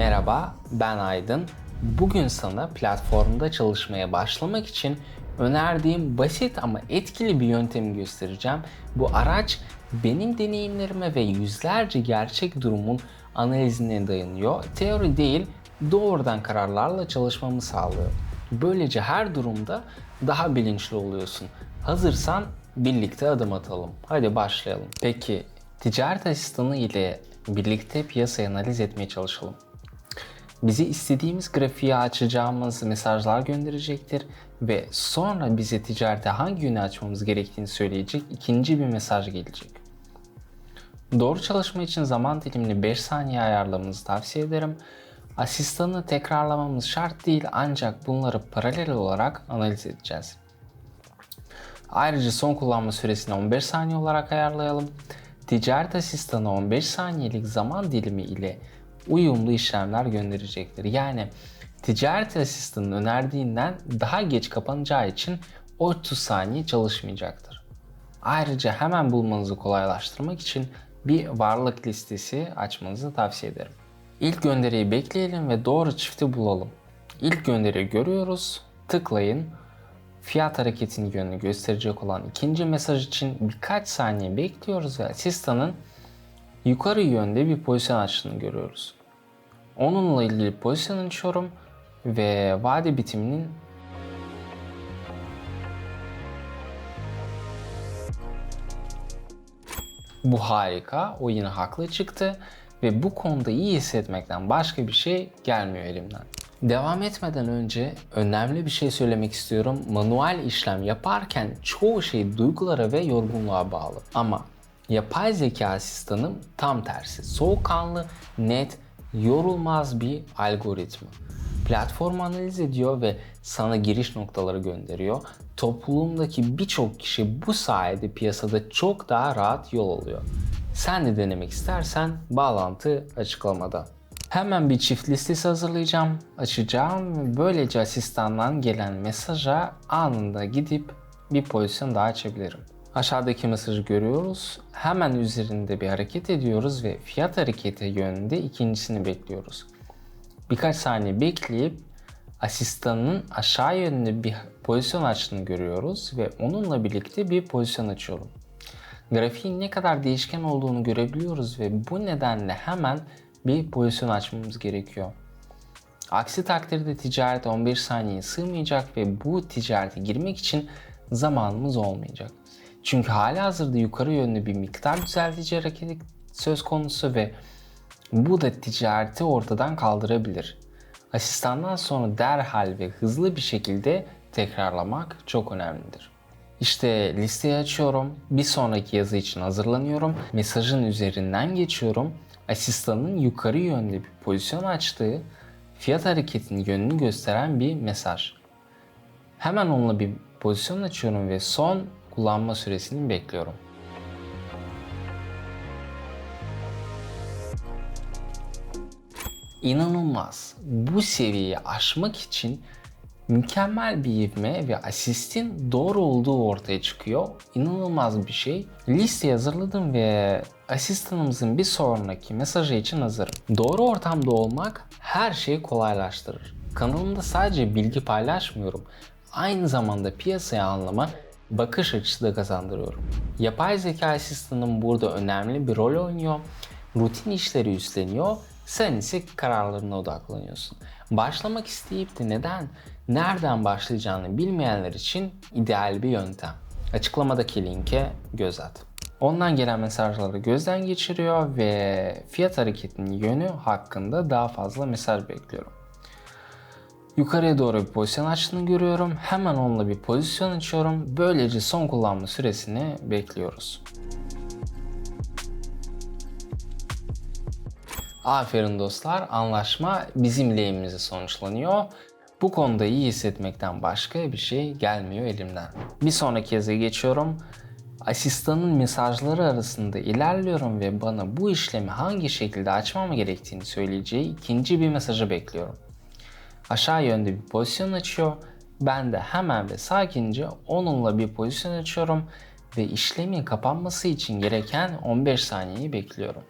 Merhaba, ben Aydın. Bugün sana platformda çalışmaya başlamak için önerdiğim basit ama etkili bir yöntemi göstereceğim. Bu araç benim deneyimlerime ve yüzlerce gerçek durumun analizine dayanıyor. Teori değil, doğrudan kararlarla çalışmamı sağlıyor. Böylece her durumda daha bilinçli oluyorsun. Hazırsan birlikte adım atalım. Hadi başlayalım. Peki ticaret asistanı ile birlikte piyasayı analiz etmeye çalışalım. Bizi istediğimiz grafiğe açacağımız mesajlar gönderecektir ve sonra bize ticarete hangi yönü açmamız gerektiğini söyleyecek ikinci bir mesaj gelecek. Doğru çalışma için zaman dilimini 5 saniye ayarlamanızı tavsiye ederim. Asistanı tekrarlamamız şart değil ancak bunları paralel olarak analiz edeceğiz. Ayrıca son kullanma süresini 15 saniye olarak ayarlayalım. Ticaret asistanı 15 saniyelik zaman dilimi ile uyumlu işlemler gönderecektir. Yani ticaret asistanının önerdiğinden daha geç kapanacağı için 30 saniye çalışmayacaktır. Ayrıca hemen bulmanızı kolaylaştırmak için bir varlık listesi açmanızı tavsiye ederim. İlk gönderiyi bekleyelim ve doğru çifti bulalım. İlk gönderiyi görüyoruz. Tıklayın. Fiyat hareketinin yönünü gösterecek olan ikinci mesaj için birkaç saniye bekliyoruz ve asistanın yukarı yönde bir pozisyon açtığını görüyoruz. Onunla ilgili pozisyon açıyorum ve vade bitiminin Bu harika. O yine haklı çıktı ve bu konuda iyi hissetmekten başka bir şey gelmiyor elimden. Devam etmeden önce önemli bir şey söylemek istiyorum. Manuel işlem yaparken çoğu şey duygulara ve yorgunluğa bağlı. Ama yapay zeka asistanım tam tersi. Soğukkanlı, net, yorulmaz bir algoritma. Platform analiz ediyor ve sana giriş noktaları gönderiyor. Toplumdaki birçok kişi bu sayede piyasada çok daha rahat yol alıyor. Sen de denemek istersen bağlantı açıklamada. Hemen bir çift listesi hazırlayacağım, açacağım ve böylece asistandan gelen mesaja anında gidip bir pozisyon daha açabilirim. Aşağıdaki mesajı görüyoruz. Hemen üzerinde bir hareket ediyoruz ve fiyat hareketi yönünde ikincisini bekliyoruz. Birkaç saniye bekleyip asistanın aşağı yönlü bir pozisyon açtığını görüyoruz ve onunla birlikte bir pozisyon açıyorum. Grafiğin ne kadar değişken olduğunu görebiliyoruz ve bu nedenle hemen bir pozisyon açmamız gerekiyor. Aksi takdirde ticaret 15 saniye sığmayacak ve bu ticarete girmek için zamanımız olmayacak. Çünkü hali hazırda yukarı yönlü bir miktar düzeltici hareket söz konusu ve bu da ticareti ortadan kaldırabilir. Asistandan sonra derhal ve hızlı bir şekilde tekrarlamak çok önemlidir. İşte listeyi açıyorum. Bir sonraki yazı için hazırlanıyorum. Mesajın üzerinden geçiyorum. Asistanın yukarı yönlü bir pozisyon açtığı fiyat hareketinin yönünü gösteren bir mesaj. Hemen onunla bir pozisyon açıyorum ve son kullanma süresini bekliyorum. İnanılmaz. Bu seviyeyi aşmak için mükemmel bir ivme ve asistin doğru olduğu ortaya çıkıyor. İnanılmaz bir şey. Liste hazırladım ve asistanımızın bir sonraki mesajı için hazırım. Doğru ortamda olmak her şeyi kolaylaştırır. Kanalımda sadece bilgi paylaşmıyorum. Aynı zamanda piyasayı anlama, bakış açısı da kazandırıyorum. Yapay zeka asistanım burada önemli bir rol oynuyor. Rutin işleri üstleniyor. Sen ise kararlarına odaklanıyorsun. Başlamak isteyip de neden, nereden başlayacağını bilmeyenler için ideal bir yöntem. Açıklamadaki linke göz at. Ondan gelen mesajları gözden geçiriyor ve fiyat hareketinin yönü hakkında daha fazla mesaj bekliyorum. Yukarıya doğru bir pozisyon açtığını görüyorum. Hemen onunla bir pozisyon açıyorum. Böylece son kullanma süresini bekliyoruz. Aferin dostlar, anlaşma bizim lehimize sonuçlanıyor. Bu konuda iyi hissetmekten başka bir şey gelmiyor elimden. Bir sonraki yazıya geçiyorum. Asistanın mesajları arasında ilerliyorum ve bana bu işlemi hangi şekilde açmam gerektiğini söyleyeceği ikinci bir mesajı bekliyorum. Aşağı yönde bir pozisyon açıyor. Ben de hemen ve sakince onunla bir pozisyon açıyorum ve işlemin kapanması için gereken 15 saniyeyi bekliyorum.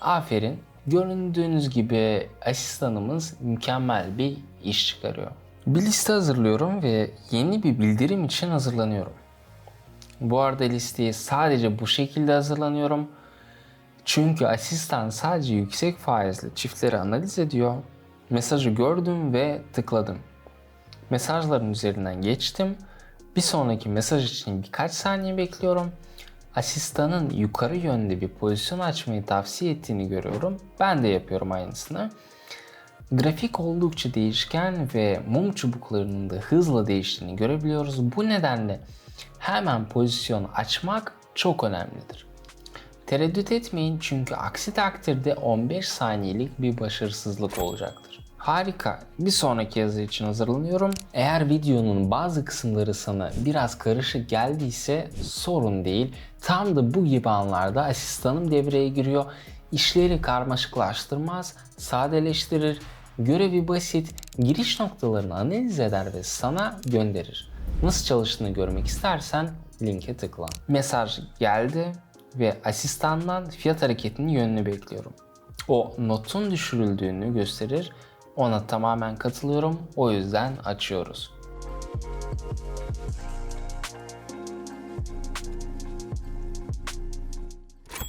Aferin. Göründüğünüz gibi asistanımız mükemmel bir iş çıkarıyor. Bir liste hazırlıyorum ve yeni bir bildirim için hazırlanıyorum. Bu arada listeyi sadece bu şekilde hazırlanıyorum. Çünkü asistan sadece yüksek faizli çiftleri analiz ediyor. Mesajı gördüm ve tıkladım. Mesajların üzerinden geçtim. Bir sonraki mesaj için birkaç saniye bekliyorum. Asistanın yukarı yönde bir pozisyon açmayı tavsiye ettiğini görüyorum. Ben de yapıyorum aynısını. Grafik oldukça değişken ve mum çubuklarının da hızla değiştiğini görebiliyoruz. Bu nedenle hemen pozisyon açmak çok önemlidir. Tereddüt etmeyin çünkü aksi takdirde 15 saniyelik bir başarısızlık olacaktır. Harika. Bir sonraki yazı için hazırlanıyorum. Eğer videonun bazı kısımları sana biraz karışık geldiyse sorun değil. Tam da bu gibi anlarda asistanım devreye giriyor. İşleri karmaşıklaştırmaz, sadeleştirir, görevi basit, giriş noktalarını analiz eder ve sana gönderir. Nasıl çalıştığını görmek istersen linke tıkla. Mesaj geldi ve asistandan fiyat hareketinin yönünü bekliyorum. O notun düşürüldüğünü gösterir. Ona tamamen katılıyorum. O yüzden açıyoruz.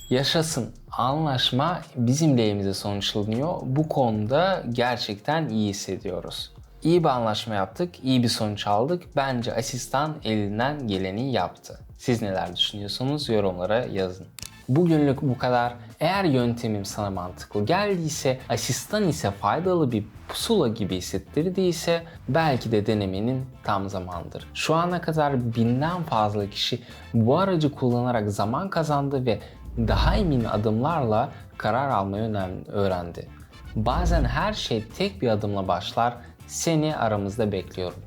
Yaşasın. Anlaşma bizim lehimize sonuçlanıyor. Bu konuda gerçekten iyi hissediyoruz. İyi bir anlaşma yaptık, iyi bir sonuç aldık. Bence asistan elinden geleni yaptı. Siz neler düşünüyorsunuz? Yorumlara yazın. Bugünlük bu kadar. Eğer yöntemim sana mantıklı geldiyse, asistan ise faydalı bir pusula gibi hissettirdiyse belki de denemenin tam zamandır. Şu ana kadar binden fazla kişi bu aracı kullanarak zaman kazandı ve daha emin adımlarla karar almayı öğrendi. Bazen her şey tek bir adımla başlar. Seni aramızda bekliyorum.